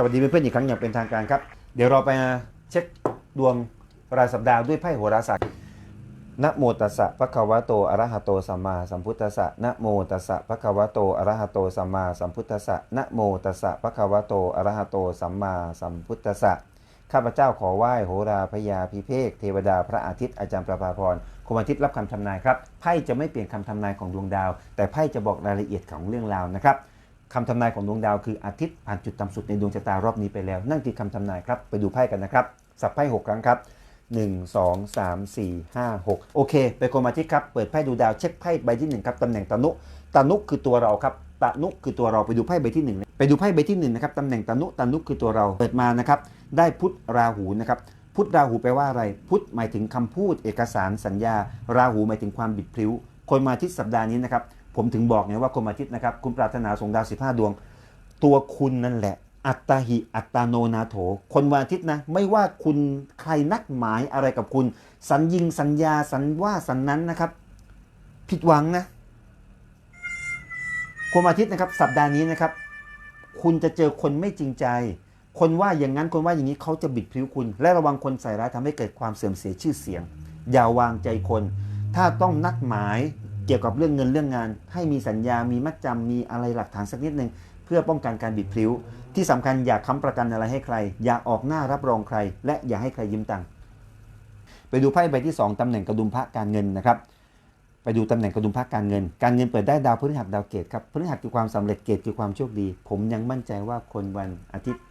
สวัสดีเพื่อนๆอีกครั้งอย่างเป็นทางการครับ เดี๋ยวเราไปเช็คดวงรายสัปดาห์ด้วยไพ่โหราศาสตร์นะโมตัสสะภะคะวะโตอะระหะโตสัมมาสัมพุทธัสสะนะโมตัสสะภะคะวะโตอะระหะโตสัมมาสัมพุทธัสสะนะโมตัสสะภะคะวะโตอะระหะโตสัมมาสัมพุทธัสสะข้าพเจ้าขอไหว้โหราพยาพิเภกเทวดาพระอาทิตย์อาจารย์ประภาพรคุณอาทิตย์รับคำทำนายครับไพ่จะไม่เปลี่ยนคำทำนายของดวงดาว แต่ไพ่จะบอกรายละเอียดของเรื่องราวนะครับ คำทำนายของดวงดาวคืออาทิตย์ผ่านจุดต่ำสุดในดวงชะตารอบนี้ไปแล้ว นั่นคือคำทำนายครับไปดูไพ่กันนะครับ สับไพ่6ครั้งครับ1 2 3 4 5 6 โอเค ไปโกมาทิตย์ครับ เปิดไพ่ดูดาวเช็คไพ่ใบที่1ครับตำแหน่งตานุตานุคือตัวเราครับตานุคือตัวเราไปดูไพ่ใบที่ 1 ไปดูไพ่ใบที่1นะครับตำแหน่งตานุตานุคือตัวเราเปิดมานะครับได้พุทธราหูนะครับพุทธราหูแปลว่าอะไร พุทธหมายถึงคำพูดเอกสารสัญญา ราหูหมายถึงความบิดพลิ้ว คนมาทิตย์สัปดาห์นี้นะครับ ผมถึงบอกไงว่าคนมอาทิตย์นะครับ คุณปรารถนาส่งดาว15ดวง ตัวคุณนั่นแหละ อัตตาหิอัตตาโนนาโถ คนวันอาทิตย์นะ ไม่ว่าคุณใครนัดหมายอะไรกับคุณ สัญญิงสัญญาสัญว่าสัญนั้นนะครับ ผิดหวังนะคนวันอาทิตย์นะครับ สัปดาห์นี้นะครับ คุณจะเจอคนไม่จริงใจ คนว่าอย่างนั้นคนว่าอย่างนี้เขาจะบิดพลิ้วคุณ และระวังคนใส่ร้ายทำให้เกิดความเสื่อมเสียชื่อเสียง อย่าวางใจคน ถ้าต้องนัดหมาย เกี่ยวกับเรื่องเงินเรื่องงาน ให้มีสัญญา มีมัดจำมีอะไรหลักฐานสักนิดหนึ่งเพื่อป้องกันการบิดพลิ้ว ที่สำคัญอย่าค้ำประกันอะไรให้ใคร อย่าออกหน้ารับรองใคร และอย่าให้ใครยืมตังค์ไปดูไพ่ใบที่ 2ตำแหน่งกระดุมพระการเงินนะครับไปดูตำแหน่งกระดุมพระการเงิน การเงินเปิดได้ดาวพฤหัสดาวเกตครับพฤหัสคือความสำเร็จเกตคือความโชคดี ผมยังมั่นใจว่าคนวันอาทิตย์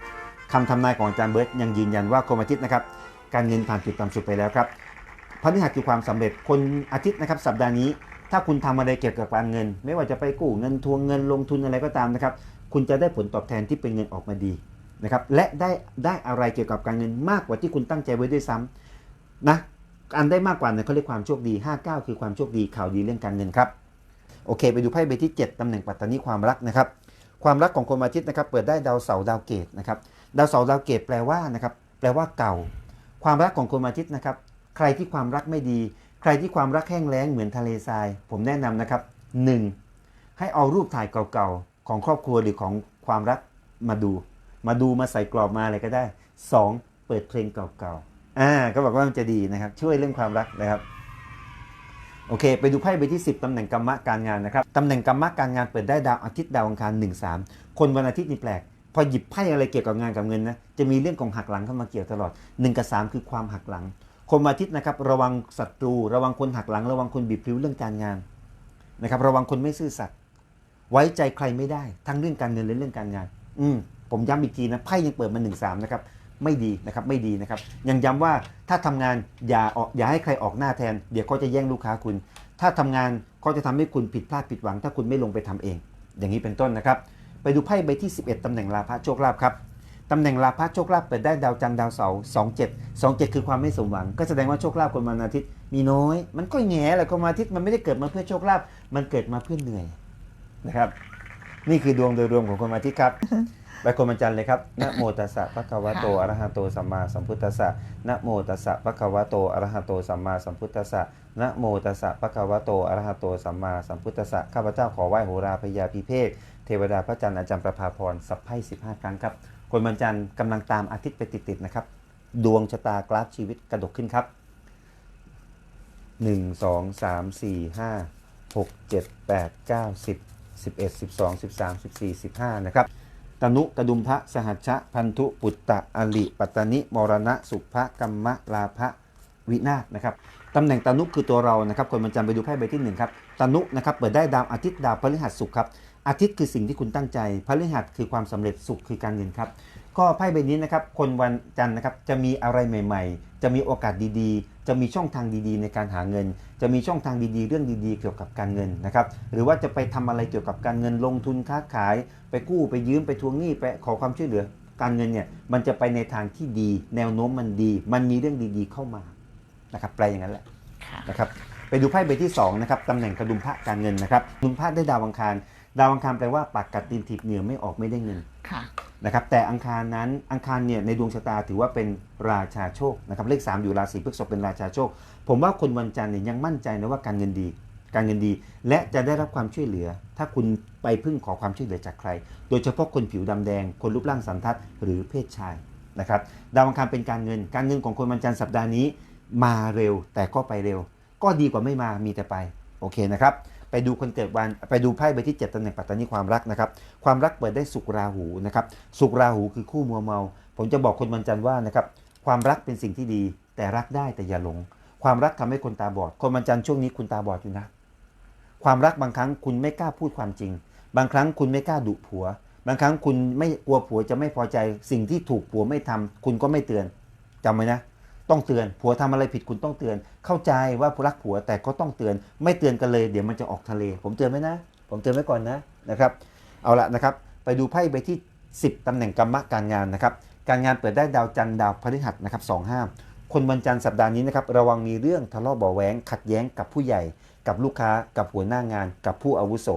คำทำนายของอาจารย์เบิร์ตยังยืนยันว่าคนอาทิตย์นะครับการเงินผ่านจุดต่ำสุดไปแล้วครับพฤหัสคือความสำเร็จคนอาทิตย์นะครับสัปดาห์นี้ ถ้าคุณทำอะไรเกี่ยวกับการเงิน ไม่ว่าจะไปกู้เงินทวงเงินลงทุนอะไรก็ตามนะครับ คุณจะได้ผลตอบแทนที่เป็นเงินออกมาดีนะครับ และได้ได้อะไรเกี่ยวกับการเงินมากกว่าที่คุณตั้งใจไว้ด้วยซ้ำนะอันได้มากกว่าเนี่ยเขาเรียกความโชคดี 59 คือความโชคดีข่าวดีเรื่องการเงินครับ โอเค ไปดูไพ่ใบที่ 7 ตำแหน่งปัตตานีความรักนะครับ ความรักของคนอาทิตย์นะครับ เปิดได้ดาวเสาดาวเกตนะครับ ดาวเสาดาวเกตแปลว่านะครับ แปลว่าเก่า ความรักของคนอาทิตย์นะครับ ใครที่ความรักไม่ดี รที่ความรักแห้งแล้งเหมือนทะเลทราย ผมแนะนำนะครับ 1. ให้เอารูปถ่ายเก่าๆ ของครอบครัวหรือของความรักมาดู มาดูมาใส่กรอบมาอะไรก็ได้ 2. เปิดเพลงเก่าๆอ่าก็บอกว่ามันจะดีนะครับ ช่วยเรื่องความรักนะครับโอเค ไปดูไพ่ใบที่ 10ตำแหน่งกรรมะการงานนะครับตำแหน่งกรรมะการงานเปิดได้ดาวอาทิตย์ดาวอังคาร 1 3 คนวันอาทิตย์นี่แปลก พอหยิบไพ่อะไรเกี่ยวกับงานกับเงินนะจะมีเรื่องของหักหลังเข้ามาเกี่ยวตลอด 1 กับ 3 คือความหักหลัง คนวันอาทิตย์นะครับระวังศัตรู ระวังคนหักหลัง ระวังคนบีบพลิ้วเรื่องการงานนะครับ ระวังคนไม่ซื่อสัตย์ไว้ใจใครไม่ได้ ทั้งเรื่องการเงินและเรื่องการงาน อืมผมย้ำอีกทีนะไพ่ยังเปิดมา1นสามนะครับไม่ดีนะครับไม่ดีนะครับ ยังย้ำว่าถ้าทำงานอย่าออกอย่าให้ใครออกหน้าแทน เดี๋ยวเขาจะแย่งลูกค้าคุณ ถ้าทำงานเขาจะทำให้คุณผิดพลาดผิดหวัง ถ้าคุณไม่ลงไปทำเอง อย่างนี้เป็นต้นนะครับ ไปดูไพ่ใบที่ 11ตำแหน่งลาภะโชคลาภครับ ตำแหน่งลาภะโชคลาภเปิดได้ดาวจันทร์ดาวเสาร์สองเจ็ดสองเจ็ดคือความไม่สมหวัง ก็แสดงว่าโชคลาภคนวันอาทิตย์มีน้อย มันก็แง่แหละคนวันอาทิตย์มันไม่ได้เกิดมาเพื่อโชคลาภมันเกิดมาเพื่อเหนื่อยนะครับ นี่คือดวงโดยรวมของคนวันอาทิตย์ครับไปคนวันจันทร์เลยครับนะโมตัสสะภะคะวะโตอะระหะโตสัมมาสัมพุทธัสสะนะโมตัสสะภะคะวะโตอะระหะโตสัมมาสัมพุทธัสสะนะโมตัสสะภะคะวะโตอะระหะโตสัมมาสัมพุทธัสสะข้าพเจ้าขอไหว้โหราพยาพิเภกเทวดาพระจันทร์อาจารย์ประภาพรสัพไพ่15ครั้งครับ คนวันจันทร์กำลังตามอาทิตย์ไปติดๆนะครับ ดวงชะตากราฟชีวิตกระดกขึ้นครับ 1 2 3 4 5 6 7 8 9 10 11 12 13 14 15นะครับตนุกระดุมพระสหัชชะพันธุปุตตะอลิปัตตนิมรณะสุภกรรมะลาภวินาศนะครับตำแหน่งตนุคือตัวเรานะครับคนมันจำไปดูไพ่ใบที่หนึ่งครับตนุนะครับเปิดได้ดาวอาทิตย์ดาวพฤหัสศุกร์ครับ อาทิตย์คือสิ่งที่คุณตั้งใจพฤหัสคือความสำเร็จศุกร์คือการเงินครับ ก็ไพ่ใบนี้นะครับ คนวันจันทร์นะครับจะมีอะไรใหม่ ๆ จะมีโอกาสดีๆ จะมีช่องทางดีๆ ในการหาเงิน จะมีช่องทางดีๆ เรื่องดีๆ เกี่ยวกับการเงินนะครับ หรือว่าจะไปทำอะไรเกี่ยวกับการเงินลงทุนค้าขาย ไปกู้ไปยืมไปทวงหนี้ไปขอความช่วยเหลือ การเงินเนี่ยมันจะไปในทางที่ดี แนวโน้มมันดี มันมีเรื่องดีๆ เข้ามานะครับแปลอย่างนั้นแหละค่ะนะครับไปดูไพ่ใบที่2นะครับตำแหน่งกระดุมพระการเงินนะครับกระดุมพระได้ดาวอังคาร ดาวอังคารแปลว่าปากกัดตีนถีบเหนือไม่ออกไม่ได้เงินค่ะ นะครับแต่อังคารนั้นอังคารเนี่ยในดวงชะตาถือว่าเป็นราชาโชคนะครับเลข 3 อยู่ราศีพฤษภเป็นราชาโชค ผมว่าคนวันจันทร์เนี่ยยังมั่นใจนะว่าการเงินดี การเงินดี และจะได้รับความช่วยเหลือ ถ้าคุณไปพึ่งขอความช่วยเหลือจากใคร โดยเฉพาะคนผิวดำแดง คนรูปร่างสันทัดหรือเพศชายนะครับดาวอังคารเป็นการเงิน การเงินของคนวันจันทร์สัปดาห์นี้ มาเร็วแต่ก็ไปเร็ว ก็ดีกว่าไม่มามีแต่ไปโอเคนะครับ ไปดูคนเกิดวันไปดูไพ่ใบที่ 7ตำแหน่งปัตตานีความรักนะครับ ความรักเปิดได้สุขราหูนะครับสุขราหูคือคู่มัวเมา ผมจะบอกคนวันจันทร์ว่านะครับความรักเป็นสิ่งที่ดี แต่รักได้แต่อย่าหลง ความรักทำให้คนตาบอด คนวันจันทร์ช่วงนี้คุณตาบอดอยู่นะ ความรักบางครั้งคุณไม่กล้าพูดความจริง บางครั้งคุณไม่กล้าดุผัว บางครั้งคุณไม่กลัวผัวจะไม่พอใจ สิ่งที่ถูกผัวไม่ทำคุณก็ไม่เตือนจำไว้นะ ต้องเตือน ผัวทำอะไรผิดคุณต้องเตือน เข้าใจว่ารักผัวแต่ก็ต้องเตือน ไม่เตือนกันเลย เดี๋ยวมันจะออกทะเล ผมเตือนไว้นะ ผมเตือนไว้ก่อนนะนะครับ เอาละนะครับ ไปดูไพ่ใบที่ 10ตำแหน่งกรรมะการงานนะครับ การงานเปิดได้ดาวจันทร์ดาวพฤหัสนะครับสองห้าคนวันจันทร์สัปดาห์นี้นะครับระวังมีเรื่องทะเลาะเบาะแว้งขัดแย้งกับผู้ใหญ่ กับลูกค้ากับหัวหน้างาน กับผู้อาวุโส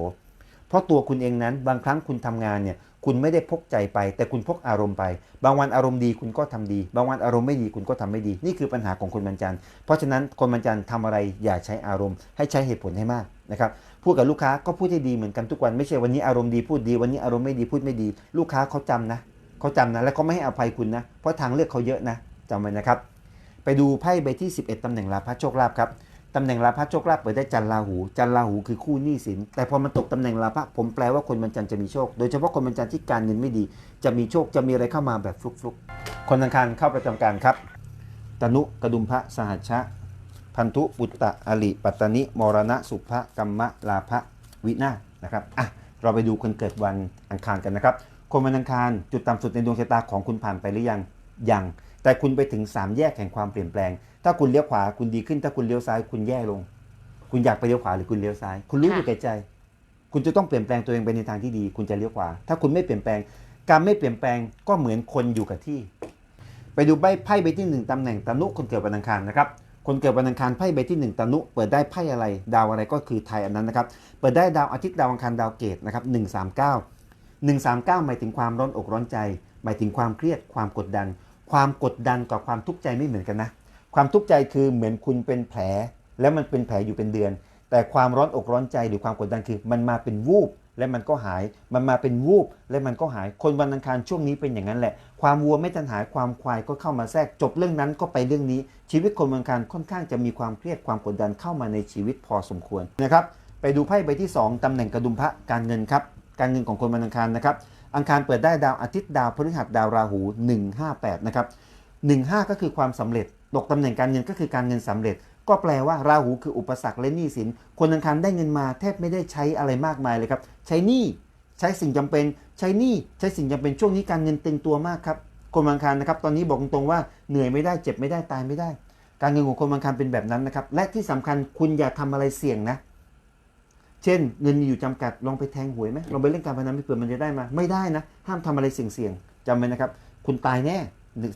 เพราะตัวคุณเองนั้นบางครั้งคุณทำงานเนี่ย คุณไม่ได้พกใจไป แต่คุณพกอารมณ์ไป บางวันอารมณ์ดีคุณก็ทำดี บางวันอารมณ์ไม่ดีคุณก็ทำไม่ดี นี่คือปัญหาของคนบรรจันเพราะฉะนั้นคนบรรจันทร์ทำอะไรอย่าใช้อารมณ์ ให้ใช้เหตุผลให้มากนะครับพูดกับลูกค้าก็พูดให้ดีเหมือนกันทุกวันไม่ใช่วันนี้อารมณ์ดีพูดดี วันนี้อารมณ์ไม่ดีพูดไม่ดี ลูกค้าเขาจำนะเขาจำนะและเขาไม่ให้อภัยคุณนะเพราะทางเลือกเขาเยอะนะจำไว้นะครับ ไปดูไพ่ใบที่ 11ตำแหน่งลาภโชคลาภครับ ตำแหน่งลาภโชคลาภเปิดได้จันราหู จันราหูคือคู่หนี้สิน แต่พอมันตกตำแหน่งลาภผมแปลว่าคนวันจันจะมีโชค โดยเฉพาะคนวันจันที่การเงินไม่ดี จะมีโชคจะมีอะไรเข้ามาแบบฟลุกๆ คนอังคารเข้าประจำการครับ ตนุกระดุมพระสหัชชะ พันธุปุตตะอลิปัตตนิมรณะสุภะกัมมะลาภวินานะครับอะเราไปดูคนเกิดวันอังคารกันนะครับ คนวันอังคารจุดต่ำสุดในดวงชะตาของคุณผ่านไปหรือยังยังแต่คุณไปถึง 3 แยกแห่งความเปลี่ยนแปลง ถ้าคุณเลี้ยวขวาคุณดีขึ้น ถ้าคุณเลี้ยวซ้ายคุณแย่ลง คุณอยากไปเลี้ยวขวาหรือคุณเลี้ยวซ้าย คุณรู้ค่ะอยู่แก่ใจ คุณจะต้องเปลี่ยนแปลงตัวเองไปในทางที่ดี คุณจะเลี้ยวขวา ถ้าคุณไม่เปลี่ยนแปลง การไม่เปลี่ยนแปลงก็เหมือนคนอยู่กับที่ ไปดูใบไพ่ใบที่หนึ่งตำแหน่งตนุคนเกิดวันอังคารนะครับคนเกิดวันอังคารไพ่ใบที่หนึ่งตนุเปิดได้ไพ่อะไร ดาวอะไรก็คือไทยอันนั้นนะครับ เปิดได้ดาวอาทิตย์ดาวอังคารดาวเกตนะครับหนึ่งสามเก้าหนึ่งสามเก้าหมายถึงความร้อนอกร้อนใจ หมายถึงความเครียดความกดดัน ความกดดันกับความทุกข์ใจไม่เหมือนกันนะ ความทุกข์ใจคือเหมือนคุณเป็นแผล แล้วมันเป็นแผลอยู่เป็นเดือน แต่ความร้อนอกร้อนใจหรือความกดดันคือ มันมาเป็นวูบและมันก็หาย มันมาเป็นวูบและมันก็หาย คนวันอังคารช่วงนี้เป็นอย่างนั้นแหละ ความวัวไม่ทันหายความควายก็เข้ามาแทรกจบเรื่องนั้นก็ไปเรื่องนี้ ชีวิตคนวันอังคารค่อนข้างจะมีความเครียดความกดดันเข้ามาในชีวิตพอสมควรนะครับ ไปดูไพ่ใบที่ 2 ตำแหน่งกระดุมพระการเงินครับ การเงินของคนวันอังคารนะครับ อังคารเปิดได้ดาวอาทิตย์ดาวพฤหัสดาวราหู 158 นะครับ 15 ก็คือความสำเร็จตกตำแหน่งการเงินก็คือการเงินสำเร็จ ก็แปลว่าราหูคืออุปสรรคและหนี้สิน คนอังคารได้เงินมาแทบไม่ได้ใช้อะไรมากมายเลยครับ ใช้หนี้ใช้สิ่งจำเป็น ใช้หนี้ใช้สิ่งจำเป็นช่วงนี้การเงินตึงตัวมากครับคนวันอังคารนะครับตอนนี้บอกตรงๆว่าเหนื่อยไม่ได้เจ็บไม่ได้ตายไม่ได้ การเงินของคนวันอังคารเป็นแบบนั้นนะครับและที่สำคัญคุณอย่าทำอะไรเสี่ยงนะ เช่น เงินมีอยู่จำกัดลองไปแทงหวยไหมลองไปเล่นการพนันไม่เผื่อมันจะได้มา ไม่ได้นะ ห้ามทำอะไรเสี่ยงๆจำไว้นะครับ คุณตายแน่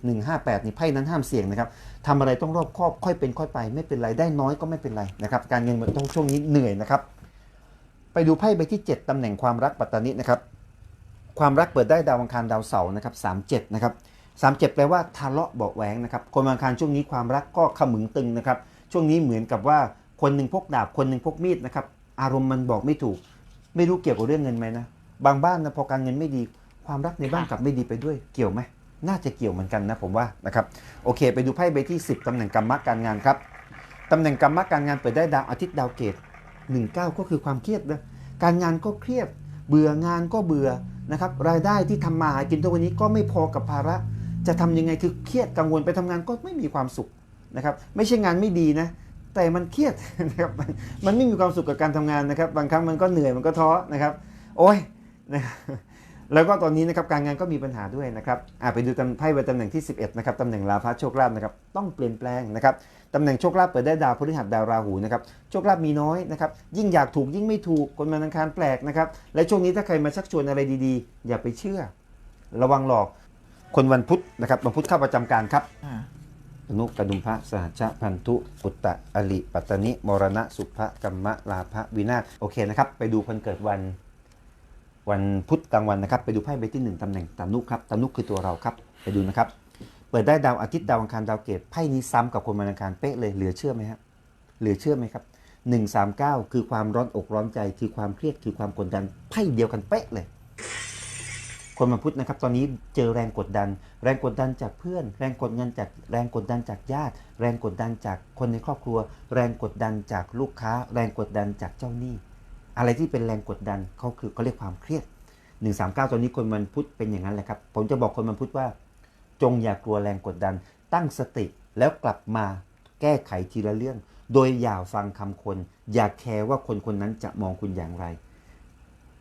หนึ่งห้าแปดนี่ไพ่นั้นห้ามเสี่ยงนะครับทำอะไรต้องรอบคอบค่อยเป็นค่อยไป ไม่เป็นไรได้น้อยก็ไม่เป็นไรนะครับการเงินมันต้องช่วงนี้เหนื่อยนะครับ ไปดูไพ่ใบที่ 7ตำแหน่งความรักปัตตานินะครับความรักเปิดได้ดาวอังคารดาวเสาร์นะครับสามเจ็ดนะครับสามเจ็ดแปลว่าทะเลาะเบาแหวงนะครับคนวันอังคารช่วงนี้ความรักก็ขมึงตึงนะครับช่วงนี้เหมือนกับว่าคนหนึ่งพกดาบคนหนึ่งพกมีดนะครับอารมณ์มันบอกไม่ถูก ไม่รู้เกี่ยวกับเรื่องเงินไหมนะบางบ้านนะพอการเงินไม่ดี ความรักในบ้านกลับไม่ดีไปด้วยเกี่ยวไหม น่าจะเกี่ยวเหมือนกันนะผมว่านะครับโอเค ไปดูไพ่ใบที่ 10ตำแหน่งกรรมะการงานครับตำแหน่งกรรมะการงานเปิดได้ดาวอาทิตย์ดาวเกต19 ก็คือความเครียดนะการงานก็เครียด เบื่องานก็เบื่อนะครับรายได้ที่ทำมาหากินทุกวันนี้ก็ไม่พอกับภาระ จะทำยังไงคือเครียดกังวลไปทำงานก็ไม่มีความสุขนะครับไม่ใช่งานไม่ดีนะแต่มันเครียดนะครับมันไม่มีความสุขกับการทำงานนะครับ บางครั้งมันก็เหนื่อยมันก็ท้อนะครับ โอ้ยนะครับ แล้วก็ตอนนี้นะครับการงานก็มีปัญหาด้วยนะครับอะไปดูตำไพ่ใบตำแหน่งที่ 11นะครับตำแหน่งลาภโชคลาภนะครับต้องเปลี่ยนแปลงนะครับตำแหน่งโชคลาภเปิดได้ดาวพฤหัสดาวราหูนะครับโชคลาภมีน้อยนะครับยิ่งอยากถูกยิ่งไม่ถูกคนมันอังคารแปลกนะครับและช่วงนี้ถ้าใครมาชักชวนอะไรดีๆ อย่าไปเชื่อ ระวังหลอกคนวันพุธนะครับวันพุธเข้าประจำการครับอ่าอนุกระดุมพระสหัชชะพันธุปุตตะอลิปัตตนิมรณะสุภะกัมมะลาภวินาศโอเคนะครับ ไปดูคนเกิดวัน วันพุธกลางวันนะครับ ไปดูไพ่ใบที่หนึ่งตำแหน่งตานุครับตานุคือตัวเราครับ ไปดูนะครับ เปิดได้ดาวอาทิตย์ดาวอังคารดาวเกตไพ่นี้ซ้ำกับคนวันอังคารเป๊ะเลยเหลือเชื่อไหมครับเหลือเชื่อไหมครับ139 คือความร้อนอกร้อนใจ คือความเครียดคือความกดดันไพ่เดียวกันเป๊ะเลย คนมาพุทธนะครับ ตอนนี้เจอแรงกดดัน แรงกดดันจากเพื่อน แรงกดดันจากแรงกดดันจากญาติ แรงกดดันจากคนในครอบครัว แรงกดดันจากลูกค้า แรงกดดันจากเจ้าหนี้ อะไรที่เป็นแรงกดดันเขาคือเขาเรียกความเครียด 139 ตอนนี้คนมันพุทธเป็นอย่างนั้นแหละครับ ผมจะบอกคนมันพุทธว่า จงอย่ากลัวแรงกดดัน ตั้งสติแล้วกลับมาแก้ไขทีละเรื่อง โดยอย่าฟังคำคน อย่าแคร์ว่าคนคนนั้นจะมองคุณอย่างไร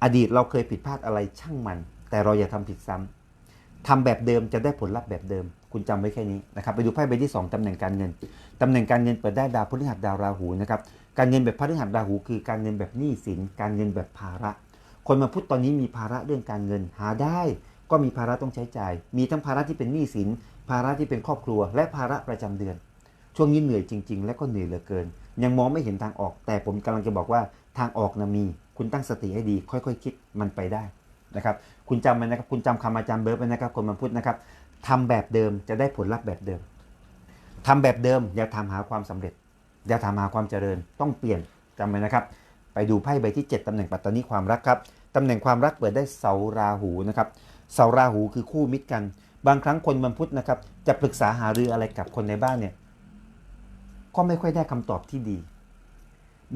อดีตเราเคยผิดพลาดอะไรช่างมัน แต่เราอย่าทำผิดซ้ำทำแบบเดิมจะได้ผลลัพธ์แบบเดิม คุณจำไว้แค่นี้นะครับ ไปดูไพ่ใบที่ 2ตำแหน่งการเงินตำแหน่งการเงินเปิดได้ดาวพฤหัสดาวราหูนะครับ การเงินแบบพฤหัสราหูคือการเงินแบบหนี้สิน การเงินแบบภาระ คนมาพุทธตอนนี้มีภาระเรื่องการเงินหาได้ ก็มีภาระต้องใช้จ่าย มีทั้งภาระที่เป็นหนี้สิน ภาระที่เป็นครอบครัว และภาระประจำเดือน ช่วงนี้เหนื่อยจริง ๆ และก็เหนื่อยเหลือเกิน ยังมองไม่เห็นทางออก แต่ผมกำลังจะบอกว่าทางออกนะมี คุณตั้งสติให้ดี ค่อยๆคิดมันไปได้นะครับ คุณจำไว้นะครับ คุณจำคำอาจารย์เบิร์ตไว้นะครับ คนมาพุทธนะครับทำแบบเดิมจะได้ผลลัพธ์แบบเดิมทำแบบเดิมอย่าทำหาความสำเร็จ อย่าทำหาความเจริญต้องเปลี่ยนจำไว้นะครับ ไปดูไพ่ใบที่ 7ตำแหน่งปัตตานีความรักครับตำแหน่งความรักเปิดได้เสาราหูนะครับเสาราหูคือคู่มิตรกัน บางครั้งคนวันพุธนะครับจะปรึกษาหารืออะไรกับคนในบ้านเนี่ยก็ไม่ค่อยได้คำตอบที่ดี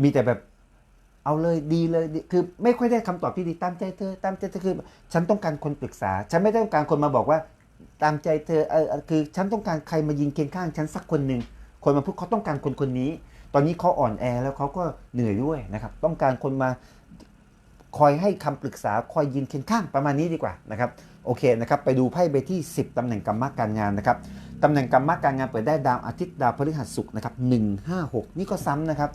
มีแต่แบบเอาเลยดีเลยคือไม่ค่อยได้คำตอบที่ดีตามใจเธอตามใจเธอคือ ฉันต้องการคนปรึกษา ฉันไม่ต้องการคนมาบอกว่าตามใจเธอเออเออคือฉันต้องการใครมายิงเคียงข้าง ฉันสักคนหนึ่ง คนมาพูดเขาต้องการคนคนนี้ ตอนนี้เขาอ่อนแอแล้วเขาก็เหนื่อยด้วยนะครับ ต้องการคนมาคอยให้คำปรึกษาคอยยืนเคียงข้างประมาณนี้ดีกว่านะครับโอเคนะครับไปดูไพ่ใบที่ 10ตำแหน่งกรรมการงานนะครับตำแหน่งกรรมการงานเปิดได้ดาวอาทิตย์ดาวพฤหัสศุกร์นะครับ156 นี่ก็ซ้ำนะครับ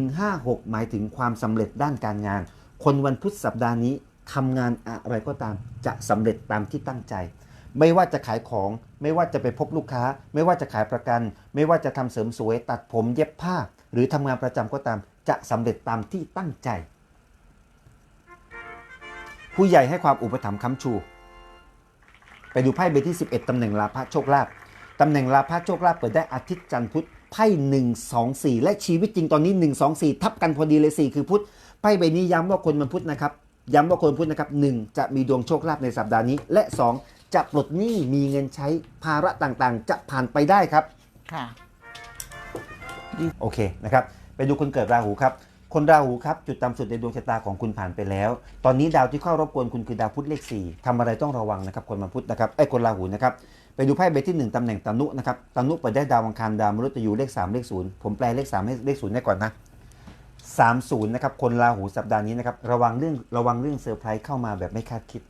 156 หมายถึงความสำเร็จด้านการงาน คนวันพุธสัปดาห์นี้ทำงานอะไรก็ตามจะสำเร็จตามที่ตั้งใจ ไม่ว่าจะขายของ ไม่ว่าจะไปพบลูกค้า ไม่ว่าจะขายประกัน ไม่ว่าจะทำเสริมสวย ตัดผมเย็บผ้า หรือทำงานประจำก็ตาม จะสำเร็จตามที่ตั้งใจ ผู้ใหญ่ให้ความอุปถัมภ์ค้ำชู ไปดูไพ่ใบที่ 11ตำแหน่งลาภะโชคลาภตำแหน่งลาภะโชคลาภเปิดได้อาทิตย์จันทร์พุธไพ่1 2 4และชีวิตจริงตอนนี้1 2 4ทับกันพอดีเลย4คือพุธไพ่ใบนี้ย้ำว่าคนมันพุธนะครับย้ำว่าคนพุธนะครับ1จะมีดวงโชคลาภในสัปดาห์นี้และ2 จะปลดหนี้มีเงินใช้ภาระต่างๆ จะผ่านไปได้ครับ ค่ะ โอเคนะครับ ไปดูคนเกิดราหูครับ คนราหูครับ จุดต่ำสุดในดวงชะตาของคุณผ่านไปแล้ว ตอนนี้ดาวที่เข้ารบกวนคุณคือดาวพุธเลข 4ทำอะไรต้องระวังนะครับ คนมาพุธนะครับไอ้ยคนราหูนะครับ ไปดูไพ่ใบที่ 1ตำแหน่งตนุนะครับตนุเปิดได้ดาวอังคารดาวมฤตยูเลข 3 เลข 0 ผมแปลเลข 3 ให้เลข 0 ได้ก่อนนะ 30 นะครับ คนราหูสัปดาห์นี้นะครับ ระวังเรื่องระวังเรื่องเซอร์ไพรส์เข้ามาแบบไม่คาดคิด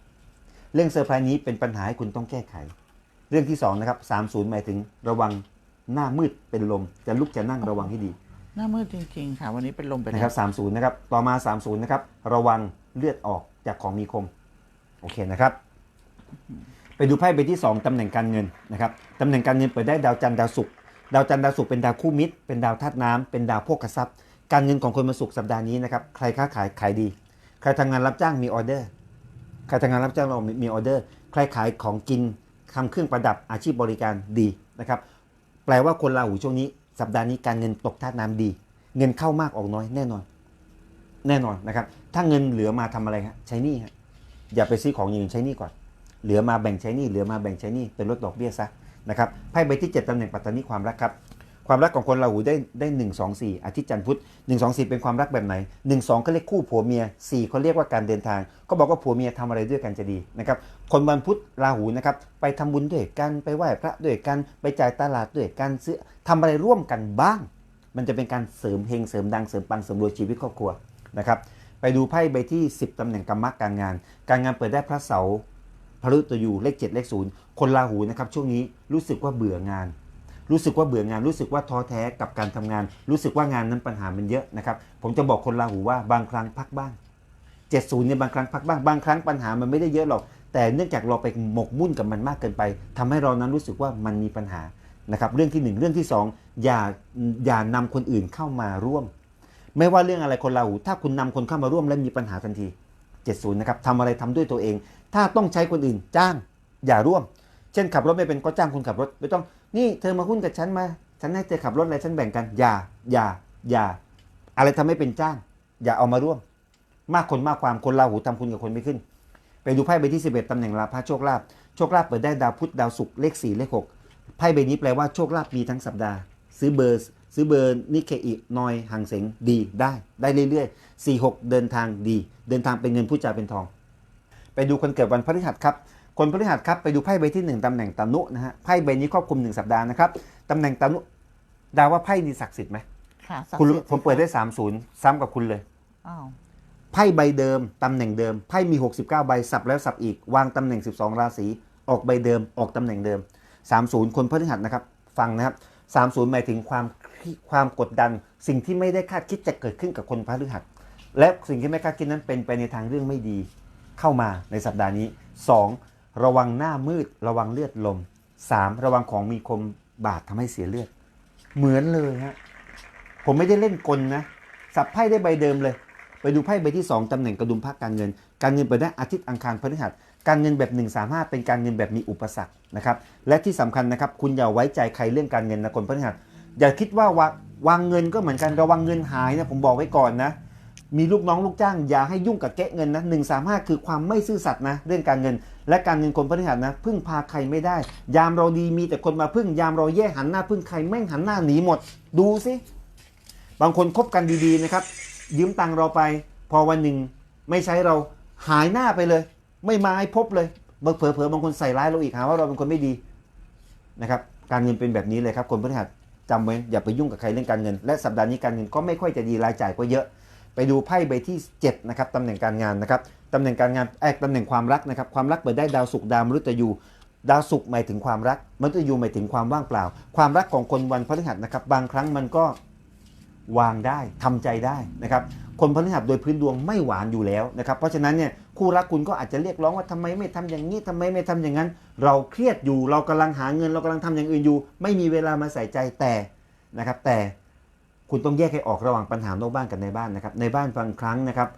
เรื่องเซอร์ไพรส์นี้เป็นปัญหาให้คุณต้องแก้ไข เรื่องที่สองนะครับ30 หมายถึงระวังหน้ามืดเป็นลม จะลุกจะนั่งระวังให้ดี หน้ามืดจริงๆค่ะวันนี้เป็นลมไปนะแล้ควรับ30นะครับต่อมา 30นะครับระวังเลือดออกจากของมีคมโอเคนะครับ ไปดูไพ่ใบที่ 2ตำแหน่งการเงินนะครับตำแหน่งการเงินเปิดได้ดาวจันทร์ดาวศุกร์ดาวจันทร์ดาวศุกร์เป็นดาวคู่มิตร เป็นดาวธาตุน้ำเป็นดาวโภคทรัพย์ การเงินของคนมาศุกร์สัปดาห์นี้นะครับใครค้าขายขายดี ใครทำงานรับจ้างมีออเดอร์ ใครทำงานรับจ้างเรามีออเดอร์ใครขายของกินทำเครื่องประดับอาชีพบริการดีนะครับ แปลว่าคนราหูช่วงนี้ สัปดาห์นี้การเงินตกธาน้ำดี เงินเข้ามากออกน้อยแน่นอน แน่นอนนะครับ ถ้าเงินเหลือมาทำอะไรครับใช้นี้ฮะอย่าไปซื้อของอย่างอื่นใช้นี้ก่อน เหลือมาแบ่งใช้นี้เหลือมาแบ่งใช้นี้เป็นลดดอกเบี้ยซะนะครับไพ่ใบที่ 7ตำแหน่งปัตตานีความรักครับ ความรักของคนราหูได้ได้หนึ่งสองสี่อาทิตย์จันทร์พุธหนึ่งสองสี่เป็นความรักแบบไหนหนึ่งสองเขาเรียกคู่ผัวเมียสี่เขาเรียกว่าการเดินทาง ก็บอกว่าผัวเมียทำอะไรด้วยกันจะดีนะครับคนวันพุธราหูนะครับไปทำบุญด้วยกันไปไหว้พระด้วยกันไปจ่ายตลาดด้วยกันซื้อทำอะไรร่วมกันบ้าง มันจะเป็นการเสริมเฮงเสริมดังเสริมปังเสริมรวยชีวิตครอบครัวนะครับไปดูไพ่ใบที่ 10 ตำแหน่งกรรมการงาน การงานเปิดได้พระเสาพระฤตยูเลข 7 เลข 0 คนราหูนะครับช่วงนี้รู้สึกว่าเบื่องาน รู้สึกว่าเบื่องานรู้สึกว่าท้อแท้กับการทำงาน รู้สึกว่างานนั้นปัญหามันเยอะนะครับผมจะบอกคนราหูว่าบางครั้งพักบ้าง70เนี่ยบางครั้งพักบ้างบางครั้งปัญหามันไม่ได้เยอะหรอก แต่เนื่องจากเราไปหมกมุ่นกับมันมากเกินไปทำให้เรานั้นรู้สึกว่ามันมีปัญหานะครับเรื่องที่หนึ่งเรื่องที่สองอย่าอย่านำคนอื่นเข้ามาร่วม ไม่ว่าเรื่องอะไรคนราหูถ้าคุณนำคนเข้ามาร่วมแล้วมีปัญหาทันที 70นะครับทำอะไรทำด้วยตัวเอง ถ้าต้องใช้คนอื่นจ้างอย่าร่วม เช่นขับรถไม่เป็นก็จ้างคนขับรถไม่ต้อง นี่เธอมาหุ้นกับฉันมา ฉันให้เธอขับรถอะไรฉันแบ่งกัน อย่า อย่า อย่า อะไรทำให้เป็นจ้าง อย่าเอามาร่วม มากคนมากความคนราหูทำคุณกับคนไม่ขึ้น ไปดูไพ่ใบที่ 11ตำแหน่งลาภโชคลาภโชคลาภเปิดได้ดาวพุธดาวศุกร์เลข4เลข6ไพ่ใบนี้แปลว่าโชคลาภมีทั้งสัปดาห์ ซื้อเบอร์ซื้อเบอร์นิเคอินอยหังเสงดีได้ได้เรื่อยๆ 4 6 เดินทางดี เดินทางเป็นเงินผู้จ่ายเป็นทอง ไปดูคนเกิดวันพฤหัสครับ คนพฤหัสครับไปดูไพ่ใบที่ 1ตำแหน่งตานุนะฮะไพ่ใบนี้ครอบคลุม 1 สัปดาห์นะครับตำแหน่งตานุดาวว่าไพ่นี้ศักดิ์สิทธิ์ไหมค่ะศักดิ์คุณรู้สิทธิ์ผมเปิดได้3 0ซ้ำกับคุณเลย อ้าวไพ่ใบเดิมตำแหน่งเดิมไพ่มี 69 ใบสับแล้วสับอีกวางตำแหน่ง 12 ราศีออกใบเดิมออกตำแหน่งเดิม 30 คนพฤหัสนะครับฟังนะครับ 30 หมายถึงความความกดดัน สิ่งที่ไม่ได้คาดคิดจะเกิดขึ้นกับคนพฤหัส และสิ่งที่ไม่คาดคิดนั้นเป็นไปในทางเรื่องไม่ดี เข้ามาในสัปดาห์นี้ 2. ระวังหน้ามืด ระวังเลือดลม 3. ระวังของมีคมบาดทำให้เสียเลือด เหมือนเลยฮะผมไม่ได้เล่นกลนะ สับไพ่ได้ใบเดิมเลย ไปดูไพ่ใบที่ 2ตำแหน่งกระดุมพักการเงิน การเงินเปิดได้อาทิตย์อังคารพฤหัสการเงินแบบ 135 เป็นการเงินแบบมีอุปสรรคนะครับและที่สำคัญนะครับ คุณอย่าไว้ใจใครเรื่องการเงินนะคนพฤหัสอย่าคิดว่าวาวางเงินก็เหมือนกันระวังเงินหายนะผมบอกไว้ก่อนนะมีลูกน้องลูกจ้างอย่าให้ยุ่งกับแกะเงินนะหนึ่งสามห้าคือความไม่ซื่อสัตย์นะเรื่องการเงิน และการเงินคนพฤหัสนะพึ่งพาใครไม่ได้ ยามเราดีมีแต่คนมาพึ่ง ยามเราแย่หันหน้าพึ่งใครแม่งหันหน้าหนีหมด ดูสิบางคนคบกันดีๆนะครับ ยืมตังเราไป พอวันหนึ่งไม่ใช้เราหายหน้าไปเลย ไม่มาให้พบเลยบางเผลอๆบางคนใส่ร้ายเราอีกหาว่าเราเป็นคนไม่ดีนะครับการเงินเป็นแบบนี้เลยครับคนพฤหัสจำไว้อย่าไปยุ่งกับใครเรื่องการเงิน และสัปดาห์นี้การเงินก็ไม่ค่อยจะดีรายจ่ายก็เยอะ ไปดูไพ่ใบที่7นะครับตำแหน่งการงานนะครับตำแหน่งการงานแอกตำแหน่งความรักนะครับความรักเปิดได้ดาวศุกร์ดาวมฤตยูดาวศุกร์หมายถึงความรักมฤตยูหมายถึงความว่างเปล่า ความรักของคนวันพฤหัสนะครับบางครั้งมันก็วางได้ทำใจได้นะครับคนพฤหัสโดยพื้นดวงไม่หวานอยู่แล้วนะครับเพราะฉะนั้นเนี่ยคู่รักคุณก็อาจจะเรียกร้องว่าทำไมไม่ทำอย่างนี้ทำไมไม่ทำอย่างนั้น เราเครียดอยู่เรากำลังหาเงินเรากำลังทำอย่างอื่นอยู่ ไม่มีเวลามาใส่ใจแต่นะครับแต่ คุณต้องแยกให้ออกระหว่างปัญหานอกบ้านกับในบ้านนะครับในบ้านบางครั้งนะครับ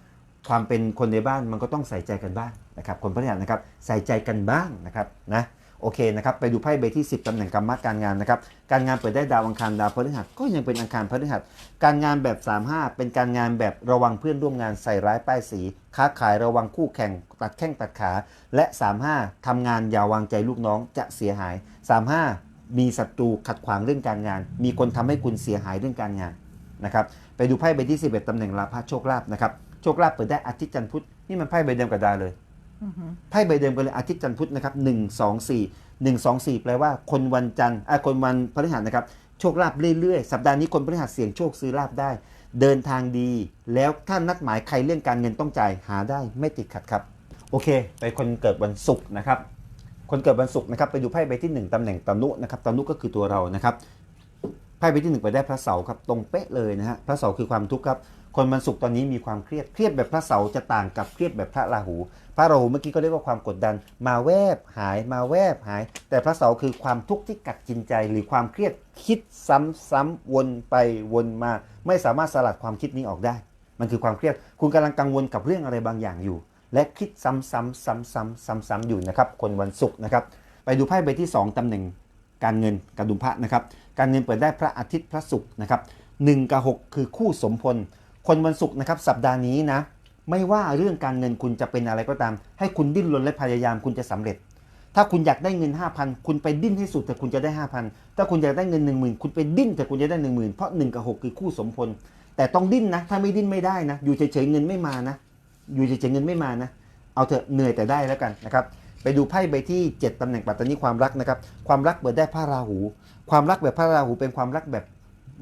ความเป็นคนในบ้านมันก็ต้องใส่ใจกันบ้างนะครับคนพฤหัสนะครับใส่ใจกันบ้างนะครับนะโอเคนะครับไปดูไพ่ใบที่ 10ตำแหน่งกรรมะการงานนะครับการงานเปิดได้ดาวอังคารดาวพฤหัสก็ยังเป็นอังคารพฤหัสการงานแบบ 35 เป็นการงานแบบระวังเพื่อนร่วมงานใส่ร้ายป้ายสี ค้าขายระวังคู่แข่งตัดแข้งตัดขา และ 35ทำงานอย่าวางใจลูกน้องจะเสียหาย 35 มีศัตรูขัดขวางเรื่องการงาน มีคนทำให้คุณเสียหายเรื่องการงานนะครับไปดูไพ่ใบที่ 11ตำแหน่งลาภะโชคลาภนะครับโชคลาภเปิดได้อาทิตย์จันทร์พุธนี่มันไพ่ใบเดิมกับดาวเลยอือหือไพ่ใบเดิมกันเลยอาทิตย์จันทร์พุธนะครับหนึ่งสองสี่หนึ่งสองสี่แปลว่าคนวันจันทร์อะคนวันพฤหัสนะครับโชคลาภเรื่อยๆ สัปดาห์นี้คนพฤหัสเสี่ยงโชคซื้อลาภได้ เดินทางดี แล้วถ้านัดหมายใครเรื่องการเงินต้องจ่ายหาได้ไม่ติดขัดครับ โอเค ไปคนเกิดวันศุกร์นะครับ คนเกิดวันศุกร์นะครับไปดูไพ่ใบที่หนึ่งตำแหน่งตานุนะครับตานุก็คือตัวเรานะครับไพ่ใบที่หนึ่งไปได้พระเสาครับตรงเป๊ะเลยนะฮะพระเสาคือความทุกข์ครับคนวันศุกร์ตอนนี้มีความเครียดเครียดแบบพระเสาจะต่างกับเครียดแบบพระราหู พระราหูเมื่อกี้ก็เรียกว่าความกดดัน มาแวบหายมาแวบหาย แต่พระเสาคือความทุกข์ที่กัดกินใจ หรือความเครียดคิดซ้ำๆวนไปวนมา ไม่สามารถสลัดความคิดนี้ออกได้ มันคือความเครียด คุณกำลังกังวลกับเรื่องอะไรบางอย่างอยู่ และคิดซ้ำๆซ้ำๆซ้ำๆอยู่นะครับคนวันศุกร์นะครับ ไปดูไพ่ใบที่ 2ตำแหน่งการเงินกระดุมพระนะครับ การเงินเปิดได้พระอาทิตย์พระศุกร์นะครับหนึ่งกับหกคือคู่สมพล คนวันศุกร์นะครับสัปดาห์นี้นะไม่ว่าเรื่องการเงินคุณจะเป็นอะไรก็ตาม ให้คุณดิ้นรนและพยายามคุณจะสำเร็จ ถ้าคุณอยากได้เงิน 5,000 คุณไปดิ้นให้สุดแต่คุณจะได้ 5,000 ถ้าคุณอยากได้เงิน 1 0,000 คุณไปดิ้นแต่คุณจะได้ 1 0,000 เพราะ1กับ6คือคู่สมพล แต่ต้องดิ้นนะ ถ้าไม่ดิ้นไม่ได้นะ อยู่เฉยๆเงินไม่มานะ อยู่เฉยๆเงินไม่มานะ เอาเถอะเหนื่อยแต่ได้แล้วกันนะครับ ไปดูไพ่ใบที่ 7 ตำแหน่งปัตตานีความรักนะครับ ความรักเปิดได้พระราหู ความรักแบบพระราหูเป็นความรักแบบ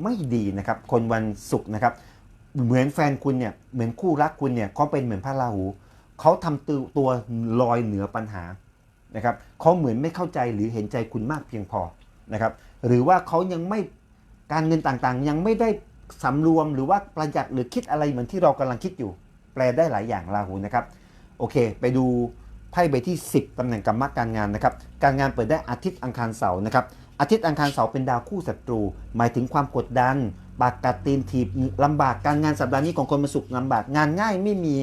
ไม่ดีนะครับ คนวันศุกร์นะครับ เหมือนแฟนคุณเนี่ย เหมือนคู่รักคุณเนี่ยเขาเป็นเหมือนพระราหู เขาทำตัวตัวลอยเหนือปัญหานะครับเขาเหมือนไม่เข้าใจหรือเห็นใจคุณมากเพียงพอนะครับ หรือว่าเขายังไม่การเงินต่างๆ ยังไม่ได้สำรวมหรือว่าประหยัดหรือคิดอะไรเหมือนที่เรากำลังคิดอยู่ แปลได้หลายอย่างราหูนะครับโอเค ไปดูไพ่ใบที่ 10ตำแหน่งกรรมการงานนะครับการงานเปิดได้อาทิตย์อังคารเสาร์นะครับอาทิตย์อังคารเสาร์เป็นดาวคู่ศัตรู หมายถึงความกดดันปากกัดตีนถีบลำบากการงานสัปดาห์นี้ของคนมาสุขลำบากงานง่ายไม่มี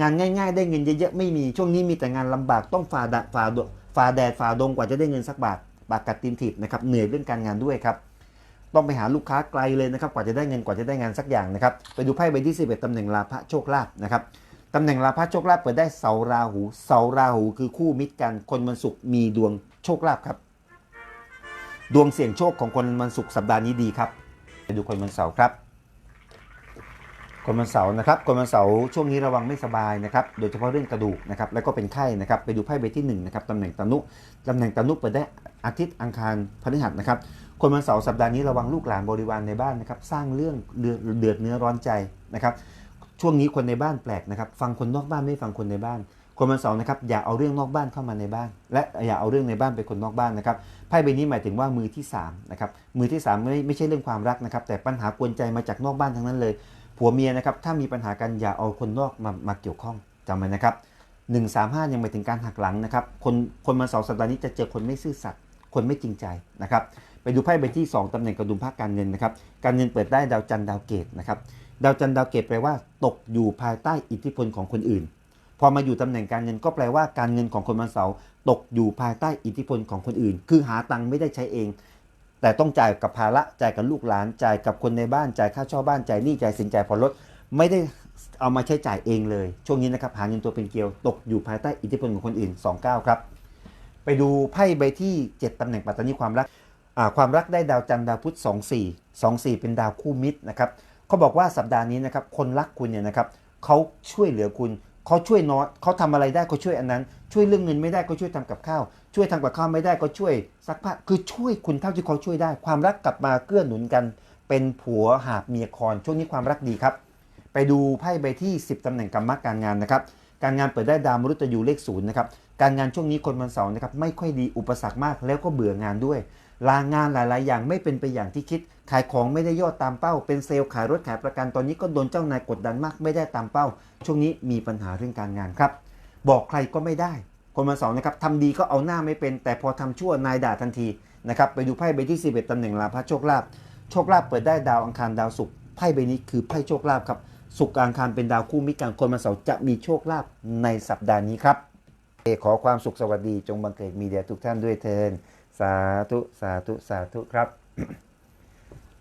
งานง่าย ๆ ได้เงินเยอะๆไม่มีช่วงนี้มีแต่งานลำบากต้องฝ่าดะฝ่าดฝ่าแดดฝ่าดงกว่าจะได้เงินสักบาทปากกัดตีนถีบนะครับเหนื่อยเรื่องการงานด้วยครับ ต้องไปหาลูกค้าไกลเลยนะครับกว่าจะได้เงินกว่าจะได้งานสักอย่างนะครับไปดูไพ่ใบที่11ตำแหน่งลาภะโชคลาภนะครับตำแหน่งลาภะโชคลาภเปิดได้เสาราหู เสาราหูคือคู่มิตรกันคนวันศุกร์มีดวงโชคลาภครับ ดวงเสี่ยงโชคของคนวันศุกร์สัปดาห์นี้ดีครับไปดูคนวันเสาร์ครับ คนวันเสาร์นะครับคนวันเสาร์ช่วงนี้ระวังไม่สบายนะครับโดยเฉพาะเรื่องกระดูกนะครับแล้วก็เป็นไข้นะครับไปดูไพ่ใบที่1นะครับตำแหน่งตนุตำแหน่งตนุเปิดได้อาทิตย์อังคารพฤหัสนะครับคนวันเสาร์สัปดาห์นี้ระวังลูกหลานบริวารในบ้านนะครับสร้างเรื่องเดือดเดือดเนื้อร้อนใจนะครับช่วงนี้คนในบ้านแปลกนะครับฟังคนนอกบ้านไม่ฟังคนในบ้าน คนวันเสาร์นะครับอย่าเอาเรื่องนอกบ้านเข้ามาในบ้าน และอย่าเอาเรื่องในบ้านไปคนนอกบ้านนะครับไพ่ใบนี้หมายถึงว่ามือที่3นะครับมือที่3ไม่ไม่ใช่เรื่องความรักนะครับแต่ปัญหากวนใจมาจากนอกบ้านทั้งนั้นเลย ผัวเมียนะครับถ้ามีปัญหากันอย่าเอาคนนอกมามาเกี่ยวข้องจำไว้นะครับ135ยังหมายถึงการหักหลังนะครับคนคนวันเสาร์สัปดาห์นี้จะเจอคนไม่ซื่อสัตย์คนไม่จริงใจนะครับไปดูไพ่ใบที่ 2ตำแหน่งกระดุมภาคการเงินนะครับการเงินเปิดได้ดาวจันทร์ดาวเกตนะครับดาวจันทร์ดาวเกตแปลว่าตกอยู่ภายใต้อิทธิพลของคนอื่น พอมาอยู่ตำแหน่งการเงินก็แปลว่าการเงินของคนวันเสาร์ตกอยู่ภายใต้อิทธิพลของคนอื่น คือหาตังค์ไม่ได้ใช้เอง แต่ต้องจ่ายกับภาระจ่ายกับลูกหลานจ่ายกับคนในบ้านจ่ายค่าเช่าบ้านจ่ายหนี้จ่ายสินจ่ายผ่อนรถไม่ได้เอามาใช้จ่ายเองเลย ช่วงนี้นะครับหาเงินตัวเป็นเกลียวตกอยู่ภายใต้อิทธิพลของคนอื่น 29 ครับ ไปดูไพ่ใบที่ 7 ตำแหน่งปัตตานีความรักความรักได้ดาวจันทร์ดาวพุธ 2 4 2 4 เป็นดาวคู่มิตรนะครับเขาบอกว่าสัปดาห์นี้นะครับคนรักคุณเนี่ยนะครับเขาช่วยเหลือคุณเขาช่วยน้อยเขาทำอะไรได้ก็ช่วยอันนั้น ช่วยเรื่องเงินไม่ได้ก็ช่วยทำกับข้าว ช่วยทำกับข้าวไม่ได้ก็ช่วยซักผ้าคือช่วยคุณเท่าที่เขาช่วยได้ ความรักกลับมาเกื้อหนุนกัน เป็นผัวหาบเมียคอนช่วงนี้ความรักดีครับ ไปดูไพ่ใบที่ 10ตำแหน่งกรรมการงานนะครับการงานเปิดได้ดาวมฤตยูเลขศูนย์นะครับการงานช่วงนี้คนวันเสาร์นะครับไม่ค่อยดีอุปสรรคมากแล้วก็เบื่องานด้วย ลางานหลาย ๆ อย่างไม่เป็นไปอย่างที่คิด ขายของไม่ได้ยอดตามเป้า เป็นเซลล์ขายรถขายประกันตอนนี้ก็โดนเจ้านายกดดันมากไม่ได้ตามเป้า ช่วงนี้มีปัญหาเรื่องการงานครับ บอกใครก็ไม่ได้ คนวันเสาร์นะครับทำดีก็เอาหน้าไม่เป็น แต่พอทำชั่วนายด่าทันทีนะครับไปดูไพ่ใบที่ 11ตำแหน่งลาภโชคลาภโชคลาภเปิดได้ดาวอังคารดาวศุกร์ไพ่ใบนี้คือไพ่โชคลาภครับสุกร์อังคารเป็นดาวคู่มิตรกันคนวันเสาร์จะมีโชคลาภในสัปดาห์นี้ครับเอขอความสุขสวัสดีจงบังเกิดมีแด่ทุกท่านด้วยเทินสาธุสาธุสาธุครับ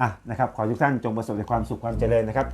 อะนะครับขอทุกท่านจงประสบแต่ความสุขความเจริญนะครับ